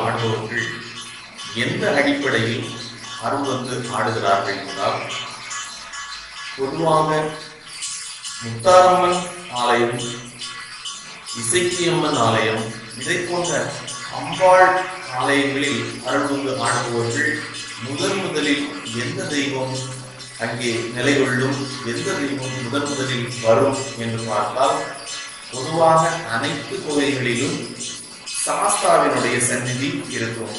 ஆடுபவர்கள் எந்த அடிப்படையில் அருள் வந்து ஆடுகிறார்கள் என்றால் பொதுவாக முத்தாரம்மன் ஆலயம் இசைக்கியம்மன் ஆலயம் இதை போன்ற அம்பாள் ஆலயங்களில் அருள் வந்து ஆடுபவர்கள் முதன் முதலில் எந்த தெய்வம் அங்கே நிலை கொள்ளும் எந்த தெய்வம் முதன் முதலில் வரும் என்று பார்த்தால் பொதுவாக அனைத்து கோயில்களிலும் சாஸ்தாவினுடைய சந்நிதி இருக்கும்.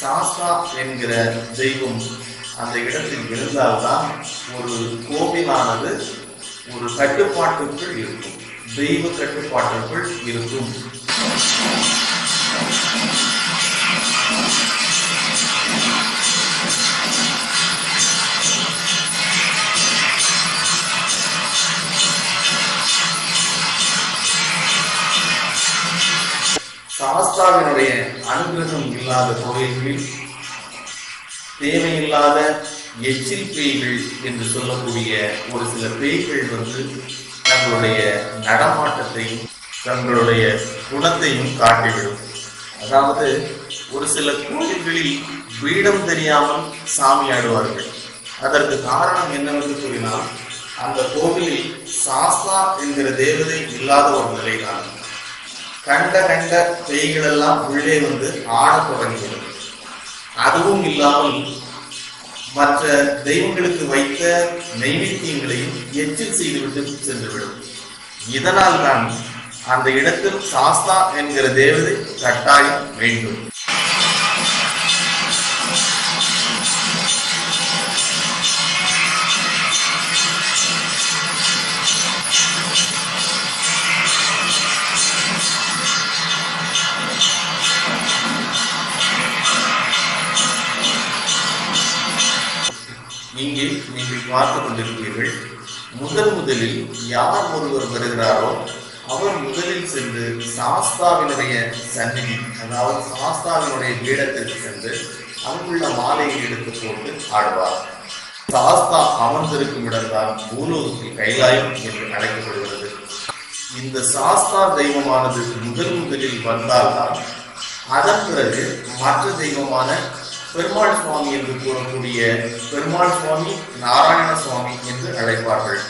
சாஸ்தா என்கிற தெய்வம் அந்த இடத்தில் இருந்தால்தான் ஒரு கோவிலானது ஒரு கட்டுப்பாட்டுக்குள் இருக்கும். தெய்வ கட்டுப்பாட்டுக்குள் இருக்கும். சாஸ்தாவினுடைய அனுகிரகம் இல்லாத கோயில்களில் தேவையில்லாத எச்சில் பேய்கள் என்று சொல்லக்கூடிய ஒரு சில பேய்கள் வந்து தங்களுடைய நடமாட்டத்தையும் தங்களுடைய குணத்தையும் காட்டிவிடும். அதாவது ஒரு சில கோயில்களில் வீடம் தெரியாமல் சாமி ஆடுவார்கள். அதற்கு காரணம் என்னவென்று கூறினால் அந்த கோவிலில் சாஸ்தா என்கிற தேவதை இல்லாத ஒரு நிலைதான். கண்ட கண்ட பேய்களெல்லாம் உள்ளே வந்து ஆடத் தொடங்கிவிடும் அதுவும் இல்லாமல் மற்ற தெய்வங்களுக்கு வைத்த நைவேத்தியங்களையும் எச்சில் செய்துவிட்டு சென்றுவிடும். இதனால் தான் அந்த இடத்தில் சாஸ்தா என்கிற தேவதை கட்டாயம் வேண்டும். முதல் முதலில் யார் ஒருவர் வருகிறாரோ அவர் முதலில் சென்று சாஸ்தாவினுடைய சந்நிதி அதாவது சாஸ்தாவினுடைய பீடத்திற்கு சென்று அங்குள்ள மாலையை எடுத்து போட்டு ஆடுவார். சாஸ்தா அமர்ந்திருக்கும் இடம்தான் பூலோகத்தில் கைலாயம் என்று அழைக்கப்படுகிறது. இந்த சாஸ்தா தெய்வமானது முதல் முதலில் வந்தால்தான் அதன் பிறகு மற்ற தெய்வமான பெருமாள் சுவாமி என்று கூறக்கூடிய பெருமாள் சுவாமி நாராயண சுவாமி என்று அழைப்பார்கள்.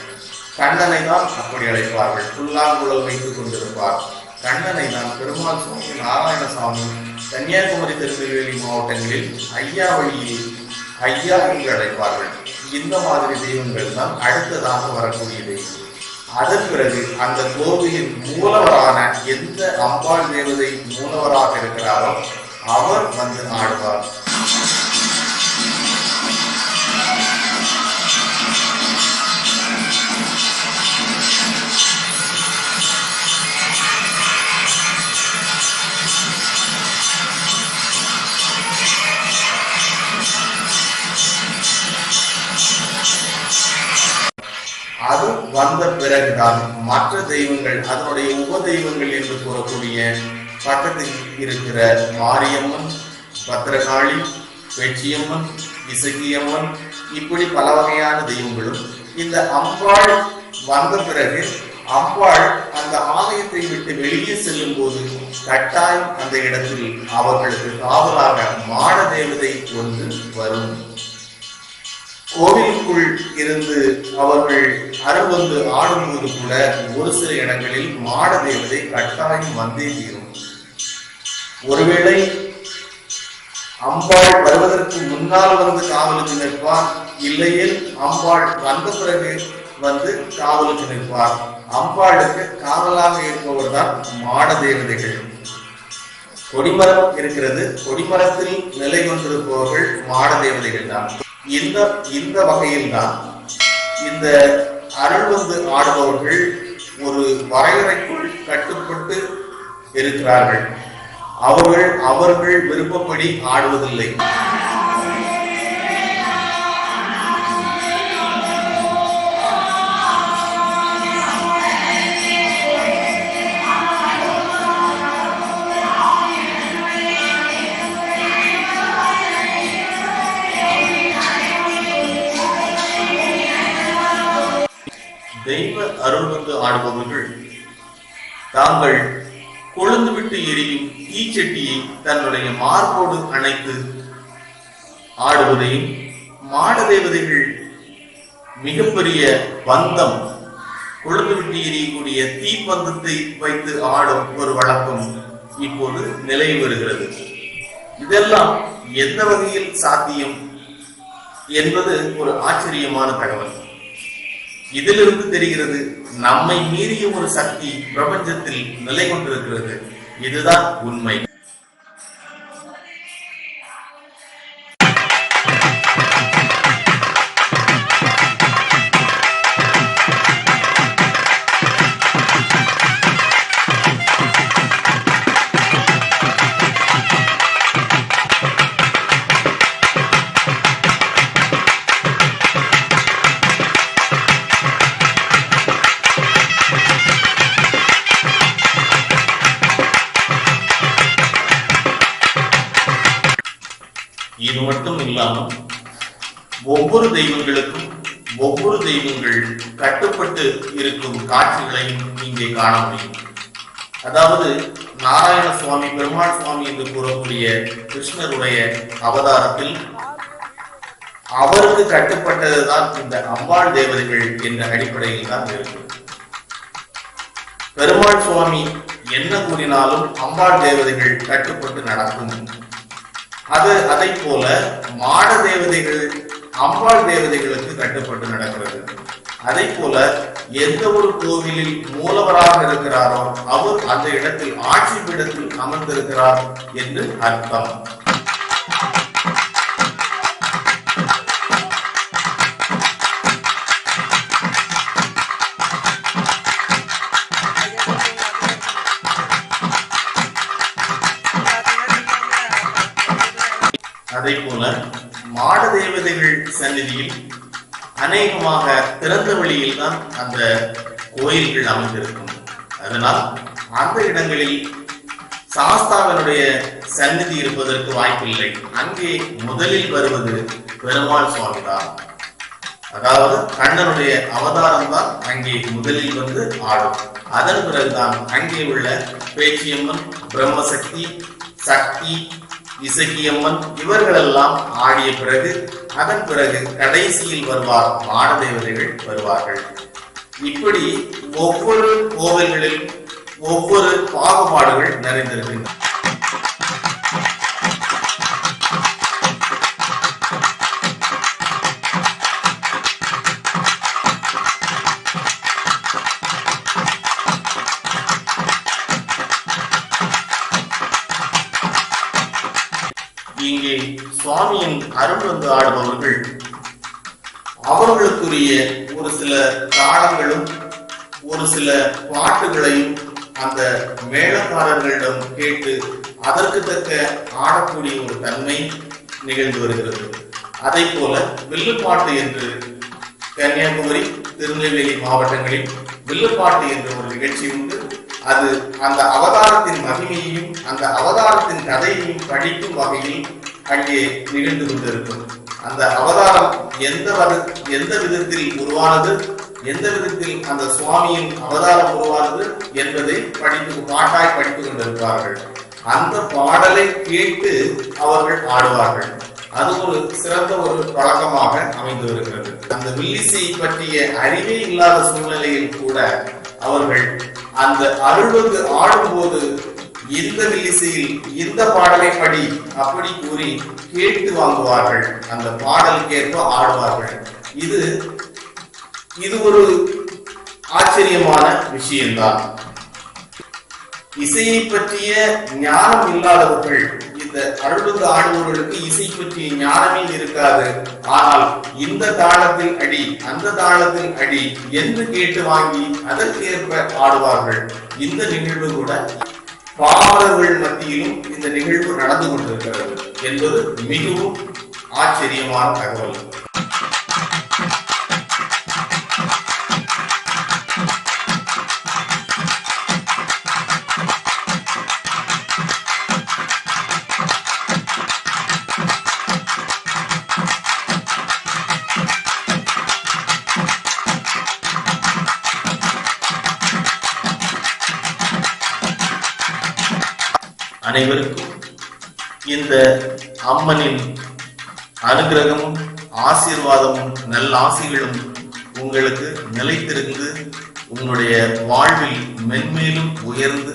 கண்ணனை தான் அப்படி அழைப்பார்கள். புல்லாங்குழல் வைத்துக் கொண்டிருப்பார். கண்ணனை தான் பெருமாள் சுவாமி நாராயண சுவாமி கன்னியாகுமரி திருநெல்வேலி மாவட்டங்களில் ஐயா வழியில் ஐயா என்று அழைப்பார்கள். இந்த மாதிரி தெய்வங்கள் தான் அடுத்ததாக வரக்கூடிய தெய்வம் அதன் பிறகு அந்த கோவிலின் மூலவரான எந்த அம்பாள் தேவதை மூலவராக இருக்கிறாரோ அவர் வந்து ஆடுவார் அது வந்த பிறகுதான் மற்ற தெய்வங்கள் அதனுடைய உப தெய்வங்கள் என்று கூறக்கூடிய பக்கத்தில் இருக்கிற மாரியம்மன் பத்திரகாளி வெற்றியம்மன் இசகியம்மன் இப்படி பல வகையான தெய்வங்களும் இந்த அம்பாள் வந்த பிறகு அம்பாள் அந்த ஆலயத்தை விட்டு வெளியே செல்லும் போது கட்டாயம் அந்த இடத்தில் அவர்களுக்கு காவலாக மாட தேவதை ஒன்று வரும். கோவிலுக்குள் இருந்து அவர்கள் அருள் வந்து ஆடும்போது கூட ஒரு சில இடங்களில் மாட தேவதை கட்டாயம் வந்தே தீரும். ஒருவேளை அம்பாள் வருவதற்கு முன்னால் வந்து காவலுக்கு நிற்பார் இல்லையில் அம்பாள் வந்த பிறகு வந்து காவலுக்கு நிற்பார் அம்பாளுக்கு காவலாக இருப்பவர் தான் மாட தேவதைகள். கொடிமரம் இருக்கிறது கொடிமரத்தில் நிலை கொண்டிருப்பவர்கள் மாட தேவதைகள் தான். இந்த இந்த வகையில் தான் இந்த அருள் வந்து ஆடுபவர்கள் ஒரு வரையறைக்குள் கட்டுப்பட்டு இருக்கிறார்கள். அவர்கள் அவர்கள் விருப்பப்படி ஆடுவதில்லை. தெய்வ அருள் வந்து ஆடுபவர்கள் தாங்கள் கொழுந்து விட்டு விட்டு எரியும் தீச்சட்டியை தன்னுடைய மார்போடு அணைத்து ஆடுவதையும் மாட தேவதைகள் மிகப்பெரிய பந்தம் கொழுந்து விட்டு எரியக்கூடிய தீப்பந்தத்தை வைத்து ஆடும் ஒரு வழக்கம் இப்போது நிலை வருகிறது இதெல்லாம் எந்த வகையில் சாத்தியம் என்பது ஒரு ஆச்சரியமான தகவல். இதிலிருந்து தெரிகிறது நம்மை மீறிய ஒரு சக்தி பிரபஞ்சத்தில் நிலை கொண்டிருக்கிறது. இதுதான் உண்மை. இது மட்டும் இல்லாமல் ஒவ்வொரு தெய்வங்களுக்கும் ஒவ்வொரு தெய்வங்கள் கட்டுப்பட்டு இருக்கும் காட்சிகளையும் இங்கே காண முடியும். அதாவது நாராயண சுவாமி பெருமாள் சுவாமி என்று கூறக்கூடிய கிருஷ்ணருடைய அவதாரத்தில் அவருக்கு கட்டுப்பட்டதுதான் இந்த அம்பாள் தேவதைகள் என்ற அடிப்படையில் தான் இருக்கும் பெருமாள் சுவாமி என்ன கூறினாலும் அம்பாள் தேவதைகள் கட்டுப்பட்டு நடக்கும் அது அதை போல மாட தேவதைகள் அம்பாள் தேவதைகளுக்கு கட்டுப்பட்டு நடக்கிறது. அதை போல எந்த ஒரு கோவிலில் மூலவராக இருக்கிறாரோ அவர் அந்த இடத்தில் ஆட்சி பீடத்தில் அமர்ந்திருக்கிறார் என்று அர்த்தம். அதை போல மாட தேவதைகள் சந்நிதியில் அநேகமாக திறந்த வழியில் தான் அந்த கோயில்கள் அமைந்திருக்கும். அதனால் அந்த இடங்களில் சாஸ்தாவனுடைய சந்நிதி இருப்பதற்கு வாய்ப்பில்லை. அங்கே முதலில் வருவது பெருமாள் சுவாமி தான் அதாவது கண்ணனுடைய அவதாரம் தான் அங்கே முதலில் வந்து ஆடும். அதன் பிறகுதான் அங்கே உள்ள பேச்சியம்மன் பிரம்மசக்தி சக்தி இசகியம்மன் இவர்களெல்லாம் ஆடிய பிறகு அதன் பிறகு கடைசியில் வருவார் மாடதேவதைகள் வருவார்கள். இப்படி ஒவ்வொரு கோவில்களில் ஒவ்வொரு பாகுபாடுகள் நிறைந்திருக்கின்றன. சுவாமியின் அருள் வந்து ஆடுபவர்கள். அவர்களுக்குரிய ஒரு சில தாளங்களும் ஒரு சில பாட்டுகளையும் அந்த மேளக்காரர்களிடம் கேட்டு அதற்கு தக்க ஆடக்கூடிய ஒரு தன்மை நிகழ்ந்து வருகிறது. அதை போல வில்லுப்பாட்டு என்று கன்னியாகுமரி திருநெல்வேலி மாவட்டங்களில் வில்லுப்பாட்டு என்ற ஒரு நிகழ்ச்சி உண்டு. அது அந்த அவதாரத்தின் மகிமையையும் அந்த அவதாரத்தின் கதையையும் படிக்கும் வகையில் அங்கே நிகழ்ந்து கொண்டிருக்கும். அந்த அவதாரம் எந்த எந்த விதத்தில் உருவானது? எந்த விதத்தில் அந்த சுவாமியின் அவதாரம் உருவானது என்பதை படித்து பாட்டாய் படித்துக் கொண்டிருப்பார்கள். அந்த பாடலை கேட்டு அவர்கள் ஆடுவார்கள். அது ஒரு சிறந்த ஒரு பழக்கமாக அமைந்து வருகிறது. அந்த வில்லிசை பற்றிய அறிவே இல்லாத சூழ்நிலையில் கூட அவர்கள் அந்த அருள்வது ஆடும்போது இந்த வில்லிசையில் இந்த பாடலை படி அப்படி கூறி கேட்டு வாங்குவார்கள்? அந்த பாடலுக்கேற்ப ஆடுவார்கள். இது இது ஒரு ஆச்சரியமான விஷயம்தான். இசையை பற்றிய ஞானம் இல்லாதவர்கள் இந்த அருள்வது ஆடுபவர்களுக்கு இசை பற்றிய ஞானமே இருக்காது. ஆனால் இந்த தாளத்தில் அடி அந்த தாளத்தில் அடி என்று கேட்டு வாங்கி அதற்கேற்ப ஆடுவார்கள். இந்த நிகழ்வு கூட பாமரர்கள் மத்தியிலும் இந்த நிகழ்வு நடந்து கொண்டிருக்கிறது என்பது மிகவும் ஆச்சரியமான தகவல். அனைவருக்கும் இந்த அம்மனின் அனுகிரகமும் ஆசீர்வாதமும் நல்ல ஆசிகளும் உங்களுக்கு நிலைத்திருந்து உங்களுடைய வாழ்வில் மென்மேலும் உயர்ந்து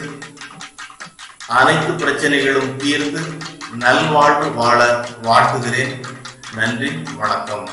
அனைத்து பிரச்சனைகளும் தீர்ந்து நல்வாழ்வு வாழ வாழ்த்துகிறேன். நன்றி வணக்கம்.